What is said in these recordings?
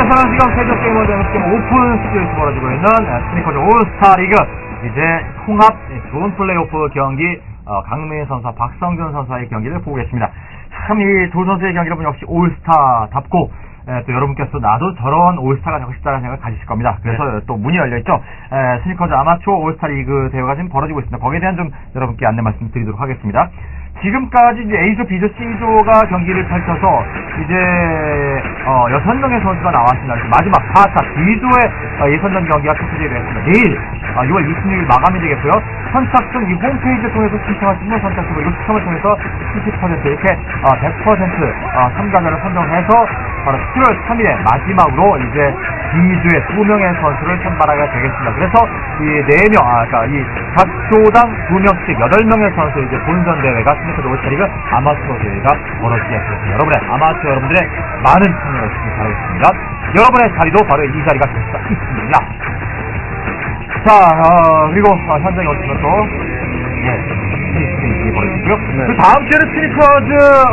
네, 여러분께서는 지금 세종 게이머즈 게임 오픈 스튜디오에서 벌어지고 있는 네, 스니커즈 올스타 리그 이제 통합 좋은 플레이오프 경기 어, 강민 선수와 박성준 선수와의 경기를 보고 계십니다. 참 이 두 선수의 경기를 보면 역시 올스타답고 에, 또 여러분께서 나도 저런 올스타가 되고 싶다는 생각을 가지실 겁니다. 그래서 또 문이 열려있죠. 에, 스니커즈 아마추어 올스타 리그 대회가 지금 벌어지고 있습니다. 거기에 대한 좀 여러분께 안내 말씀 드리도록 하겠습니다. 지금까지 이제 A조, B조, C조가 경기를 펼쳐서 이제 어, 6명의 선수가 나왔습니다. 마지막 4차 B조의 어, 예선전 경기가 펼쳐지게 되었습니다. 내일 어, 6월 26일 마감이 되겠고요. 선착순 이 홈페이지를 통해서 신청하시는 선착순 그리고 추첨을 통해서 70% 이렇게 어, 100% 어, 참가자를 선정해서 바로 7월 3일에 마지막으로 이제 B조의 2명의 선수를 선발하게 되겠습니다. 그래서 이 4명, 아, 그러니까 이각 조당 2명씩 8명의 선수 이제 본선 대회가 스니커즈 올스타리그 아마추어 대회가 벌어지게 되겠습니다. 여러분의 아마추어 여러분들의 많은 참여를 바라겠습니다. 여러분의 자리도 바로 이 자리가 될 수가 있습니다. 자, 어, 그리고 어, 현장에 오시면 또, 예, 스테이지 벌어지고요. 네. 그 다음 주에는 스니커즈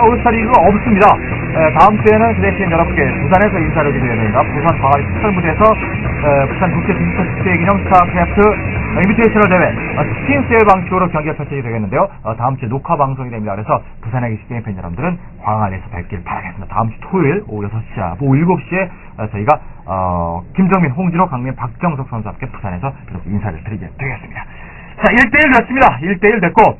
올스타리그가 없습니다. 예, 다음 주에는 그 대신 여러분께 부산에서 인사를 드려야 됩니다. 부산 광안리 특설무대에서 예, 부산 국제 디지털 축제 기념 스타크래프트 인비테이셔널 대회 어, 스팀 세일 방식으로 경기가 펼쳐지게 되겠는데요. 어, 다음 주에 녹화 방송이 됩니다. 그래서 부산에 계신 게임 팬 여러분들은 광안리에서 뵙길 바라겠습니다. 다음 주 토요일 오후 6시, 오후 7시에 어, 저희가 어, 김정민, 홍진호, 강민, 박정석 선수와 함께 부산에서 이렇게 인사를 드리게 되겠습니다. 자, 1대1 됐습니다. 1대1 됐고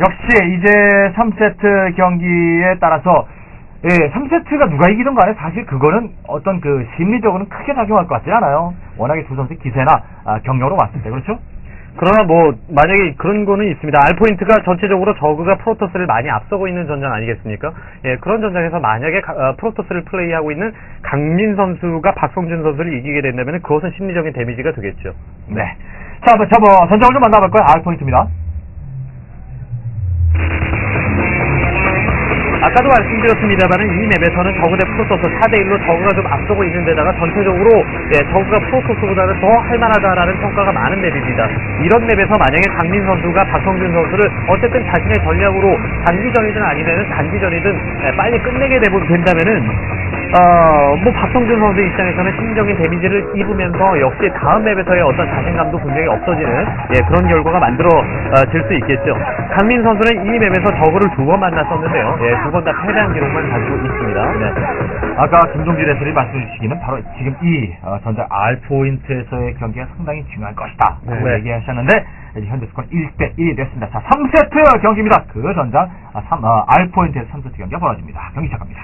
역시 이제 3세트 경기에 따라서 예, 3세트가 누가 이기든 간에 사실 그거는 어떤 그 심리적으로는 크게 작용할 것 같지 않아요. 워낙에 두 선수 기세나 아, 경력으로 봤을 때 그렇죠? 그러나 뭐 만약에 그런 거는 있습니다. 알포인트가 전체적으로 저그가 프로토스를 많이 앞서고 있는 전장 아니겠습니까? 예, 그런 전장에서 만약에 가- 어, 프로토스를 플레이하고 있는 강민 선수가 박성준 선수를 이기게 된다면 그것은 심리적인 데미지가 되겠죠. 네. 자, 뭐, 저 뭐, 선정을 좀 만나볼까요? R포인트입니다. 아까도 말씀드렸습니다만은 이 맵에서는 저그 대 프로토스 4대1로 저그가 좀 앞서고 있는 데다가 전체적으로 예, 저그가 프로토스보다는 더 할만하다라는 평가가 많은 맵입니다. 이런 맵에서 만약에 강민 선수가 박성준 선수를 어쨌든 자신의 전략으로 단기전이든 아니면 단기전이든 예, 빨리 끝내게 되고 된다면은 어, 뭐 박성준 선수 입장에서는 심리적인 데미지를 입으면서 역시 다음 맵에서의 어떤 자신감도 분명히 없어지는 예, 그런 결과가 만들어질 수 있겠죠. 강민 선수는 이 맵에서 저그를 두 번 만났었는데요. 예, 두 번 다 패배한 기록만 가지고 있습니다. 네. 아까 김종진 해설이 말씀해 주시기는 바로 지금 이 어, 전자 R포인트에서의 경기가 상당히 중요할 것이다. 라고 네. 얘기하셨는데 이제 현재 스코어 1대 1이 됐습니다. 자, 3세트 경기입니다. 그 전장 아, 3, 어, R포인트에서 3세트 경기가 벌어집니다. 경기 시작합니다.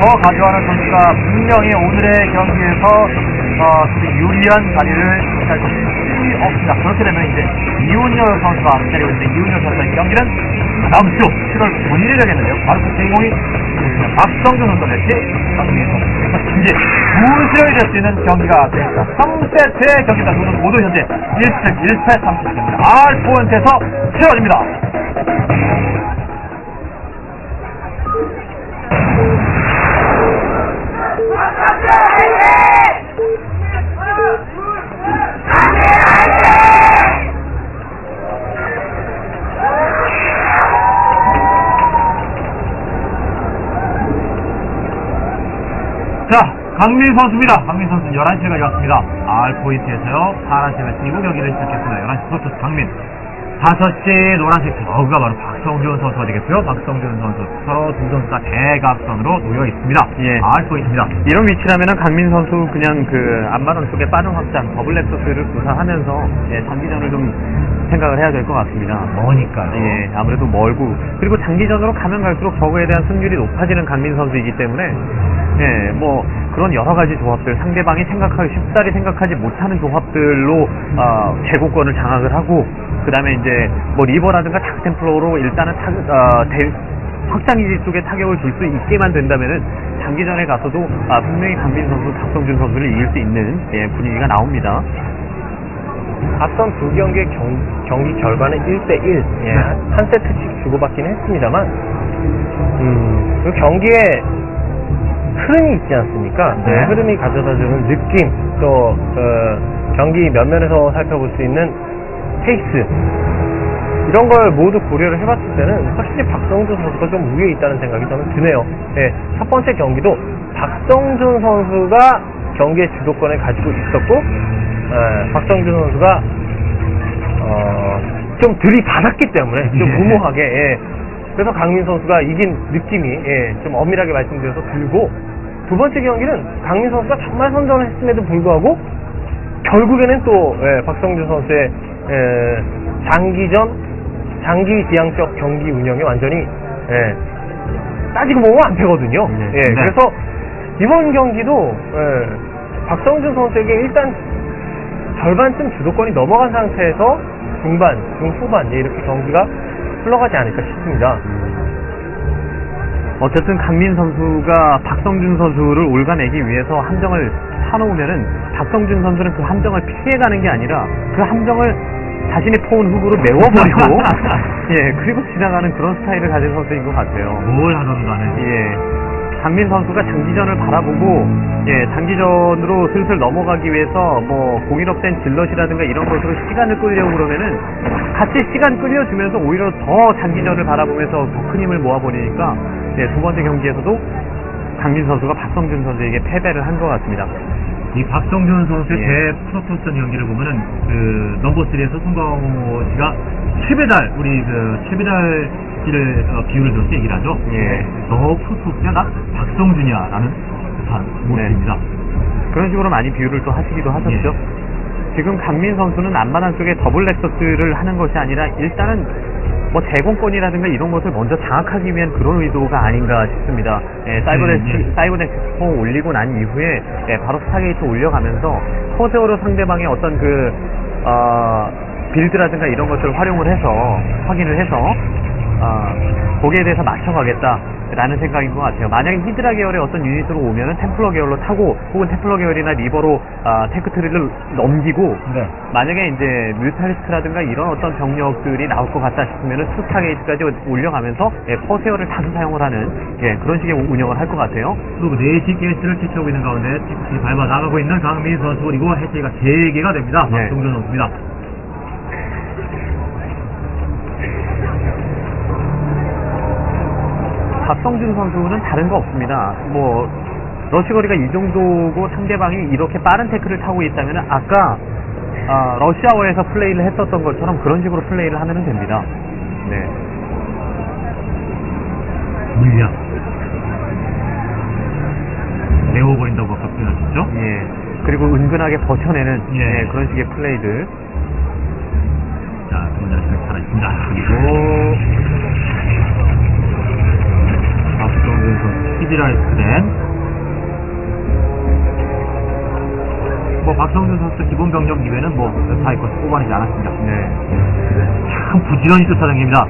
더 가져가는 선수가 분명히 오늘의 경기에서 어, 그 유리한 자리를 차지할 것이 없습니다. 그렇게 되면 이제 이훈열 선수가 기다리고 있는데 이훈열 선수의 경기는 다음 주 7월 9일이 되겠는데요. 바로 그 주인공이 박성준 선수 냈지 박민희 선수. 이제 무수령이 될 수 있는 경기가 됩니다. 3세트의 경기입니다. 두 선수 모두 현재 1승 1패 3패입니다. R포인트에서 치러집니다. 강민 선수입니다. 강민 선수는 11시까지 왔습니다. R포인트에서요, 파란색을 띄고 경기를 시작했습니다. 11시 프로토스 강민. 5시 노란색 저그가 바로 박성준 선수가 되겠고요. 박성준 선수. 서로 두 선수가 대각선으로 놓여 있습니다. 예. R포인트입니다. 이런 위치라면은 강민 선수 그냥 그 안마론 쪽에 빠른 확장 더블렉서스를 구사하면서 예, 장기전을 좀 생각을 해야 될 것 같습니다. 뭐니까요. 예, 아무래도 멀고 그리고 장기전으로 가면 갈수록 저거에 대한 승률이 높아지는 강민 선수이기 때문에 예, 뭐 그런 여러 가지 조합들 상대방이 생각하기 쉽사리 생각하지 못하는 조합들로 어, 제고권을 장악을 하고 그 다음에 이제 뭐 리버라든가 다크템플러로 일단은 타, 어, 대- 확장기지 쪽에 타격을 줄 수 있게만 된다면은 장기전에 가서도 아, 분명히 강민 선수, 박성준 선수를 이길 수 있는 예, 분위기가 나옵니다. 앞선 두 경기의 경, 경기 결과는 1대1, 예, 네. 한 세트씩 주고받긴 했습니다만, 음, 그 경기에 흐름이 있지 않습니까? 네. 그 흐름이 가져다주는 느낌, 또, 어, 경기 면면에서 살펴볼 수 있는 페이스, 이런 걸 모두 고려를 해봤을 때는 확실히 박성준 선수가 좀 우위에 있다는 생각이 저는 드네요. 예, 첫 번째 경기도 박성준 선수가 경기의 주도권을 가지고 있었고, 예, 박성준 선수가 어, 좀 들이받았기 때문에 좀 예. 무모하게 예. 그래서 강민 선수가 이긴 느낌이 예, 좀 엄밀하게 말씀드려서 들고 두 번째 경기는 강민 선수가 정말 선전을 했음에도 불구하고 결국에는 또 예, 박성준 선수의 예, 장기전 장기 지향적 경기 운영이 완전히 예, 따지고 보면 안 되거든요. 네. 예, 네. 그래서 이번 경기도 예, 박성준 선수에게 일단 절반쯤 주도권이 넘어간 상태에서 중반, 중후반 예, 이렇게 경기가 흘러가지 않을까 싶습니다. 어쨌든 강민 선수가 박성준 선수를 올가내기 위해서 함정을 사놓으면은 박성준 선수는 그 함정을 피해가는 게 아니라 그 함정을 자신의 포운 흙으로 메워버리고 예 그리고 지나가는 그런 스타일을 가진 선수인 것 같아요. 뭘 하든 간에. 예. 강민 선수가 장기전을 바라보고 예, 장기전으로 슬슬 넘어가기 위해서 뭐 공인업된 질럿이라든가 이런 것으로 시간을 끌려고 그러면은 같이 시간 끌려주면서 오히려 더 장기전을 바라보면서 더 큰 힘을 모아버리니까 예, 두 번째 경기에서도 강민 선수가 박성준 선수에게 패배를 한 것 같습니다. 이 박성준 선수의 예. 대 프로토스전 경기를 보면은 그 넘버 3에서 송강호 씨가 최배달 우리 그 최배달 씨를 어, 비유를 들어서 얘기를 하죠. 예. 너 프로토스야 나 박성준이야라는 듯한 모습입니다. 그런 식으로 많이 비유를 또 하시기도 하셨죠. 지금 강민 선수는 안마당 쪽에 더블 렉서스를 하는 것이 아니라 일단은 뭐 제공권이라든가 이런 것을 먼저 장악하기 위한 그런 의도가 아닌가 싶습니다. 예, 사이버넥스, 네, 네. 사이버넥스 스포 올리고 난 이후에 예, 바로 스타게이트 올려가면서 커세어로 상대방의 어떤 그 어, 빌드라든가 이런 것들을 활용을 해서 확인을 해서 아, 거기에 대해서 맞춰가겠다라는 생각인 것 같아요. 만약에 히드라 계열의 어떤 유닛으로 오면은 템플러 계열로 타고 혹은 템플러 계열이나 리버로 아, 테크 트리를 넘기고 네. 만약에 이제 뮤탈리스크라든가 이런 어떤 병력들이 나올 것 같다 싶으면은 스타게이트까지 올려가면서 예, 퍼세어를 다수 사용을 하는 예, 그런 식의 운영을 할 것 같아요. 그리고 4시 게이트를 채취하고 있는 가운데 밟아 나가고 있는 강민 선수 그리고 해체가 3개가 됩니다. 네. 박성준 선수입니다. 박성준 선수는 다른 거 없습니다. 뭐 러시거리가 이 정도고 상대방이 이렇게 빠른 태클을 타고 있다면 아까 아, 러시아워에서 플레이를 했었던 것처럼 그런 식으로 플레이를 하면 됩니다. 네. 물량. 메워버린다고 아까 표현하셨죠? 예. 그리고 은근하게 버텨내는 예. 예, 그런 식의 플레이들. 자, 동작을 살아있습니다. 그리고 박성준 선수 히드라이스크된 뭐 박성준 선수 기본 병력 이외에는 뭐 사이코스 뽑아내지 않았습니다. 네. 참 부지런히 쫓아다닙니다.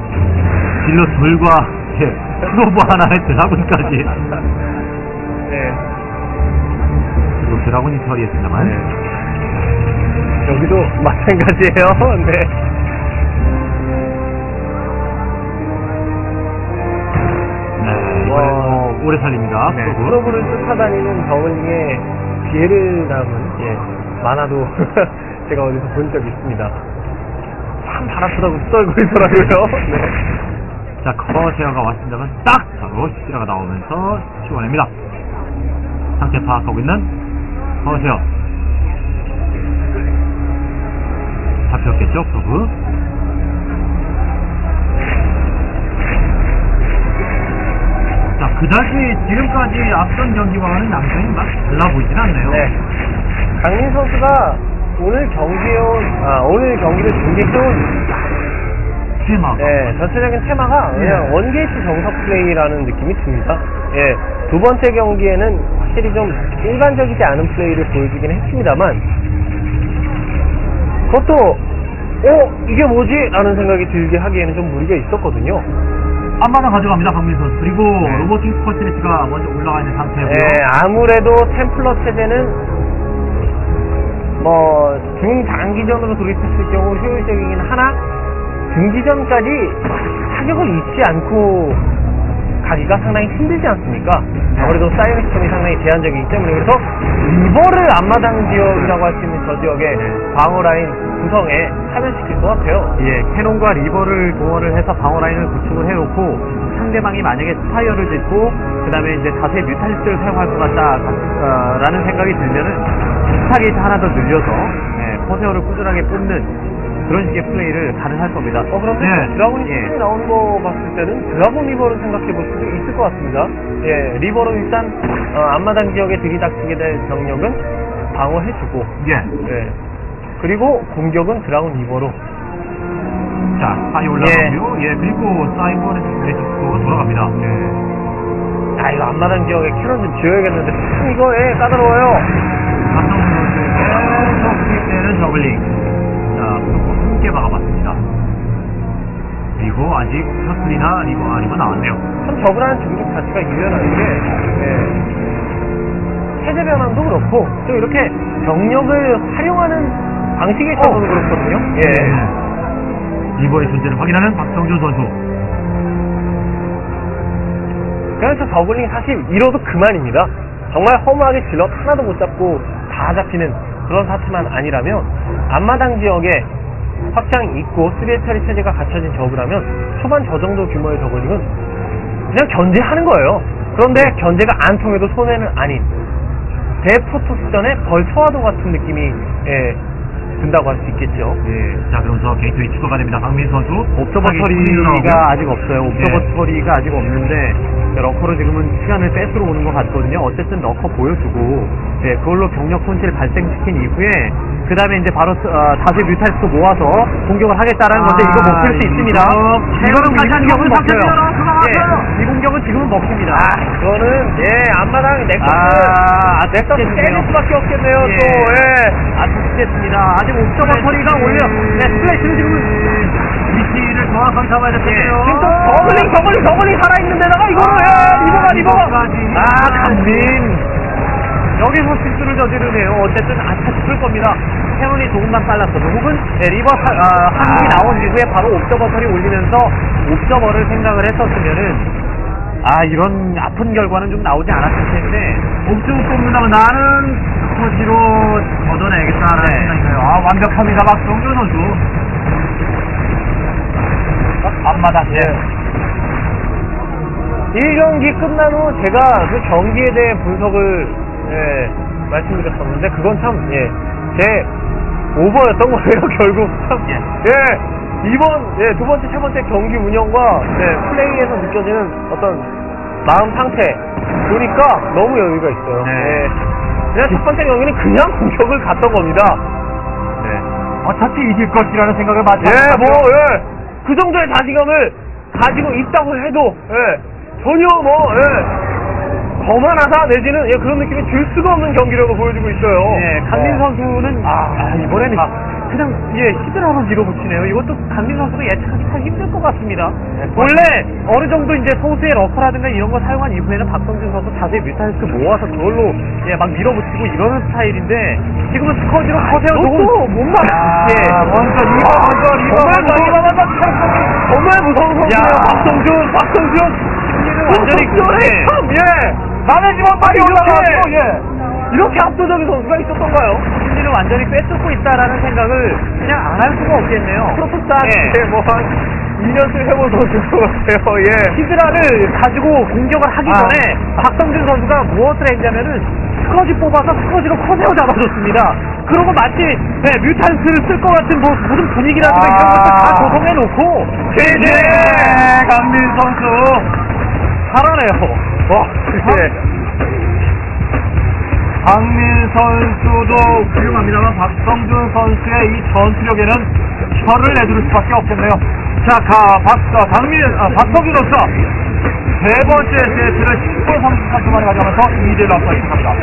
딜러 둘과 예, 프로브 하나에 드라군까지 네. 그리고 드라군이 처리했습니다만 네. 여기도 마찬가지예요. 네. 네, 오래 살립니다. 네, 프로브. 프로브를 쫓아다니는 저글링의 피해를 남은 예, 만화도 제가 어디서 본 적이 있습니다. 참 바라보다고 떨고 있더라고요. 네. 자, 커세어가 왔습니다만 딱 바로 시라가 나오면서 치워냅니다. 상태 파악하고 있는 커세어. 잡혔겠죠, 프로브. 그다지 지금까지 앞선 경기와는 양상이 막 달라 보이진 않네요. 네. 강민 선수가 오늘 경기온, 아, 오늘 경기를 준비해온 테마. 네, 전체적인 테마가 그냥 예. 원게이트 정석 플레이라는 느낌이 듭니다. 예, 두 번째 경기에는 확실히 좀 일반적이지 않은 플레이를 보여주긴 했습니다만, 그것도, 어, 이게 뭐지? 라는 생각이 들게 하기에는 좀 무리가 있었거든요. 안마당 가져갑니다, 강민 선수. 그리고 네. 로보팅 스퍼시리스가 먼저 올라가 있는 상태고요. 예, 아무래도 템플러 체제는 뭐 중장기전으로 돌입했을 경우 효율적이긴 하나 중기전까지 타격을 잊지 않고 가기가 상당히 힘들지 않습니까? 아무래도 사이언 시점이 상당히 제한적이기 때문에 그래서 리버를 앞마당 지역이라고 할 수 있는 저 지역의 방어 라인 구성에 참여시킬 것 같아요. 예, 캐논과 리버를 동원을 해서 방어 라인을 구축을 해놓고 상대방이 만약에 스파이어를 짓고 그 다음에 이제 자세 뮤탈리스트를 사용할 것 같다라는 생각이 들면은 스타게이트 하나 더 늘려서 예, 커세어를 꾸준하게 뽑는 그런 식의 플레이를 가능할 겁니다. 어, 그런데 네. 드라곤이 예. 나오는 거 봤을 때는 드라곤 리버를 생각해 볼 수도 있을 것 같습니다. 예, 리버로 일단 어, 앞마당 지역에 들이닥치게 될 병력은 방어해주고, 예. 예. 그리고 공격은 드라곤 리버로. 자, 하이 올라가고요. 예, 그리고 사이버의 레지스도 돌아갑니다. 예. 아, 이거 앞마당 지역에 캐논 좀 지어야겠는데, 참 이거, 예, 까다로워요. 계속 투입되는 저글링. 자, 함께 막아봤습니다. 그리고 아직 셔틀이나 리버, 아, 리버 나왔네요. 참 저그라는 종족 자체가 유연한 게, 예. 체제 변환도 그렇고, 또 이렇게 병력을 활용하는 방식에 있어서도 그렇거든요. 예. 네. 리버의 존재를 확인하는 박성준 선수. 그래서 저글링 사실 잃어도 그만입니다. 정말 허무하게 질럿 하나도 못 잡고 다 잡히는 그런 사태만 아니라면 앞마당 지역에 확장 있고 3회 처리 체제가 갖춰진 저그라면 초반 저 정도 규모의 저글링은 그냥 견제하는 거예요. 그런데 견제가 안 통해도 손해는 아닌 대포토스전의 벌처와도 같은 느낌이 예, 든다고 할 수 있겠죠. 예. 자, 그러면서 게이트웨이 추가가 됩니다. 강민 선수. 옵저버터리가 아직 없어요. 옵저버터리가 아직 없는데 러커로 지금은 시간을 뺏으러 오는 것 같거든요. 어쨌든 러커 보여주고 예, 그걸로 병력 손실 발생시킨 이후에 그 다음에 이제 바로 어, 다시 뮤탈스도 모아서 공격을 하겠다라는 건데 이거 아, 먹힐 수 있습니다. 이거 지금은 이 공격은 먹혀요. 예, 이 공격은 지금은 먹힙니다. 아, 이거는 예 앞마당 넥서스 아, 넥서스 아쉽겠네요. 깨질 수밖에 없겠네요. 예. 또 예. 아쉽겠습니다. 아직 옵저버터리가 올려 네, 스플래시는 지금 위치를 정확하게 잡아야 될 텐데요. 지금 또 저글링 저글링 저글링 살아있는 데다가 이거는 아, 예, 리버가 리버까지. 아 강민 여기서 실수를 저지르네요. 어쨌든 아차 싶을 겁니다. 캐논이 조금만 빨랐어도 혹은 네, 리버 하- 아, 한국이 나온 이후에 바로 옵저버터리 올리면서 옵저버를 생각을 했었으면은 아 이런 아픈 결과는 좀 나오지 않았을 텐데 옥중 뽑는다면 나는 터지로 걷어내겠다는 네. 생각이 들어요. 아, 완벽합니다. 박성준 선수. 앞마당. 예. 1경기 끝난 후 제가 그 경기에 대해 분석을 예, 말씀드렸었는데 그건 참 예, 제 오버였던 거예요 결국 참 예. 예, 이번 예, 두 번째 세 번째 경기 운영과 예, 플레이에서 느껴지는 어떤 마음 상태 보니까 너무 여유가 있어요. 네. 예. 그냥 첫 번째 경기는 그냥 공격을 갔던 겁니다. 네. 어차피 이길 것이라는 생각을 마치 예, 뭐, 예. 그 정도의 자신감을 가지고 있다고 해도, 예. 전혀 뭐, 예. 거만하다 내지는 예, 그런 느낌이 들 수가 없는 경기력을 보여주고 있어요. 예, 강민 어. 선수는 아, 아, 이번에는 그냥 예 히드라로 밀어붙이네요. 이것도 강민 선수도 예측하기 참 힘들 것 같습니다. 네, 원래 어느 정도 이제 소수의 러커라든가 이런 거 사용한 이후에는 박성준 선수 자세 뮤탈리스트 모아서 그걸로 예 막 밀어붙이고 이러는 스타일인데 지금은 스커지로 조금 이것도 못 막. 예. 먼저 리버, 먼저 리버. 정말 리버 먼저 정말 무서운 선수예요. 야. 박성준, 박성준. 완전히 예. 참, 예. 집안 빨리 올라가고, 예. 이렇게 압도적인 선수가 있었던가요? 심리는 완전히 꿰뚫고 있다라는 생각을 그냥 안 할 수가 없겠네요. 프로토스한테 예. 뭐한 2년쯤 해본 선수인 것 같아요, 예. 히드라를 가지고 공격을 하기 아. 전에 박성준 선수가 무엇을 했냐면은 스커지 뽑아서 스커지로 커세어 잡아줬습니다. 그러고 마치 네, 뮤탄스를 쓸 것 같은 뭐 무슨 분위기라든가 아. 이런 것들 다 조성해 놓고 제제! 강민 선수. 잘하네요. 와, 예. 강민 선수도 훌륭합니다만 박성준 선수의 이 전투력에는 혀를 내두를 수밖에 없겠네요. 자, 가, 박, 어, 강민, 아, 박성준 선수 세 번째 세트를 10분 33초 만에 가져가면서 2대1로 앞서 시작합니다.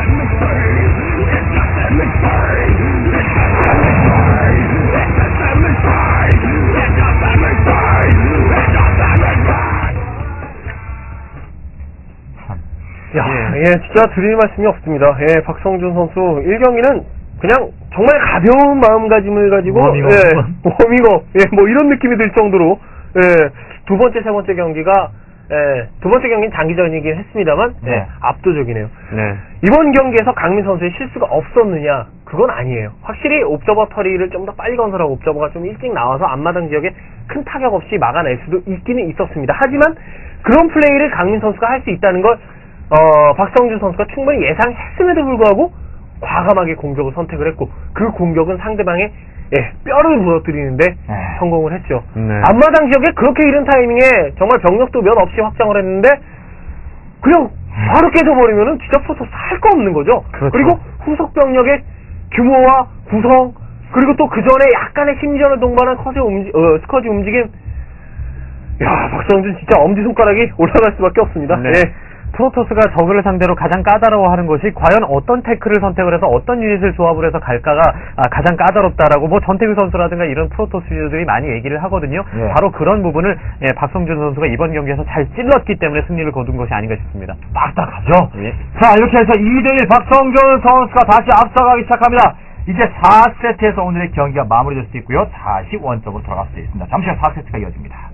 예. 진짜 드릴 말씀이 없습니다. 예, 박성준 선수 1경기는 그냥 정말 가벼운 마음가짐을 가지고 워밍업. 예, 워밍업 예, 뭐 이런 느낌이 들 정도로 예, 두 번째 세 번째 경기가 예, 두 번째 경기는 장기전이긴 했습니다만 예, 네. 압도적이네요. 네. 이번 경기에서 강민 선수의 실수가 없었느냐? 그건 아니에요. 확실히 옵저버 터리를 좀 더 빨리 건설하고 옵저버가 좀 일찍 나와서 앞마당 지역에 큰 타격 없이 막아낼 수도 있기는 있었습니다. 하지만 그런 플레이를 강민 선수가 할 수 있다는 걸 어, 박성준 선수가 충분히 예상했음에도 불구하고 과감하게 공격을 선택을 했고 그 공격은 상대방의 예, 뼈를 부러뜨리는데 네. 성공을 했죠. 네. 앞마당 지역에 그렇게 이른 타이밍에 정말 병력도 몇 없이 확장을 했는데 그냥 바로 깨져버리면은 진짜 프로토스 할거 없는 거죠. 그렇죠. 리고 후속 병력의 규모와 구성 그리고 또 그 전에 약간의 심리전을 동반한 커지 움직, 어, 스커지 움직임. 야 박성준 진짜 엄지 손가락이 올라갈 수밖에 없습니다. 네. 예. 프로토스가 저그를 상대로 가장 까다로워하는 것이 과연 어떤 태클을 선택을 해서 어떤 유닛을 조합을 해서 갈까가 아, 가장 까다롭다라고 뭐 전태규 선수라든가 이런 프로토스 유저들이 많이 얘기를 하거든요. 예. 바로 그런 부분을 예, 박성준 선수가 이번 경기에서 잘 찔렀기 때문에 승리를 거둔 것이 아닌가 싶습니다. 딱딱하죠? 예. 자, 이렇게 해서 2대1 박성준 선수가 다시 앞서가기 시작합니다. 이제 4세트에서 오늘의 경기가 마무리될 수 있고요. 다시 원점으로 돌아갈 수 있습니다. 잠시 후 4세트가 이어집니다.